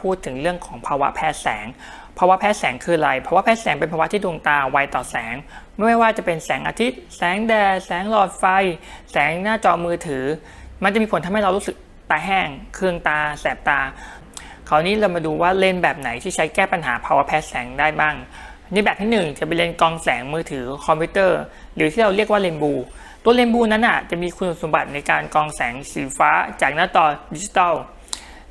พูดถึงเรื่องของภาวะแพ้แสง ภาวะแพ้แสงคืออะไร ภาวะแพ้แสงเป็นภาวะที่ดวงตาไวต่อแสง ไม่ว่าจะเป็นแสงอาทิตย์ แสงแดด แสงหลอดไฟ แสงหน้าจอมือถือ มันจะมีผลทำให้เรารู้สึกตาแห้ง เคืองตา แสบตา คราวนี้เรามาดูว่าเลนส์แบบไหนที่ใช้แก้ปัญหาภาวะแพ้แสงได้บ้างนี่แบบที่หนึ่งจะเป็นเลนส์กองแสงมือถือคอมพิวเตอร์ หรือที่เราเรียกว่าเลนส์บูตัวเลนส์บูนั้นอะจะมีคุณสมบัติในการกองแสงสีฟ้าจากหน้าจอดิจิตอล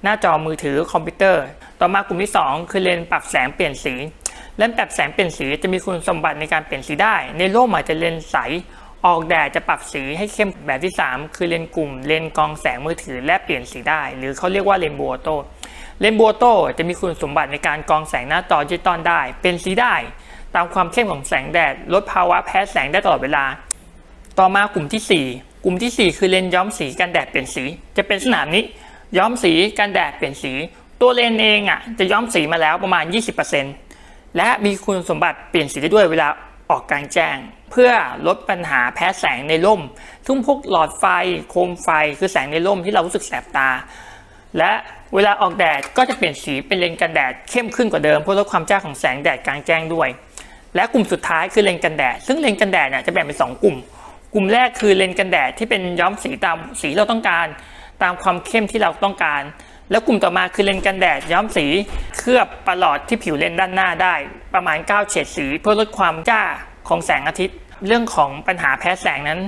หน้าจอมือถือคอมพิวเตอร์ ต่อมากลุ่มที่ 2 คือเลนส์ปรับแสงเปลี่ยนสี เลนส์ปรับแสงเปลี่ยนสีจะมีคุณสมบัติในการเปลี่ยนสีได้ ในร่มาจจะเลนส์ใส ออกแดดจะปรับสีให้เข้มแบบที่ 3 คือเลนส์กลุ่ม เลนส์กองแสงมือถือและเปลี่ยนสีได้ หรือเขาเรียกว่าเลนส์บัวโตเลนส์บัวโตจะมีคุณสมบัติในการกองแสงหน้าจอดิจิตอลได้ เป็นสีได้ ตามความเข้มของแสงแดด ลดภาวะแพ้แสงได้ตลอดเวลา ต่อมากลุ่มที่ 4 กลุ่มทีสี่4 คือเลนส์ย้อมสีกันแดดเปลี่ยนสี จะเป็นสนามนี้ ย้อมสีกันแดดเปลี่ยนสี ตัวเลนเองอะจะย้อมสีมาแล้วประมาณ 20%และมีคุณสมบัติเปลี่ยนสีได้ด้วยเวลาออกกลางแจ้ง เพื่อลดปัญหาแพ้แสงในร่มทุ่งพวกหลอดไฟโคมไฟคือแสงในร่มที่เรารู้สึกแสบตา และเวลาออกแดดก็จะเปลี่ยนสีเป็นเลนกันแดดเข้มขึ้นกว่าเดิมเพื่อลดความจ้าของแสงแดดกลางแจ้งด้วย และกลุ่มสุดท้ายคือเลนกันแดด ซึ่งเลนกันแดดเนี่ยจะแบ่งเป็นสองกลุ่ม กลุ่มแรกคือเลนกันแดดที่เป็นย้อมสีตามสีเราต้องการ ตามความเข้มที่เราต้องการ แล้วกลุ่มต่อมาคือเลนส์กันแดดย้อมสี เคลือบประหลอดที่ผิวเลนส์ด้านหน้าได้ ประมาณ 9 เฉดสี เพื่อลดความจ้าของแสงอาทิตย์ เรื่องของปัญหาแพ้แสงนั้น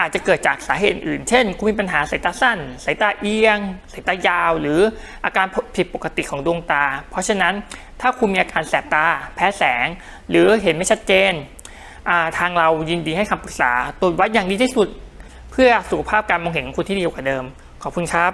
อาจจะเกิดจากสาเหตุอื่น เช่น คุณมีปัญหาสายตาสั้น สายตาเอียง สายตายาว หรืออาการผิดปกติของดวงตา เพราะฉะนั้นถ้าคุณมีอาการแสบตา แพ้แสง หรือเห็นไม่ชัดเจนาทางเรายินดีให้คำปรึกษาตรวจวัดอย่างดีที่สุด เพื่อสุขภาพการมองเห็นของคุณที่ดีกว่าเดิม ขอบคุณครับ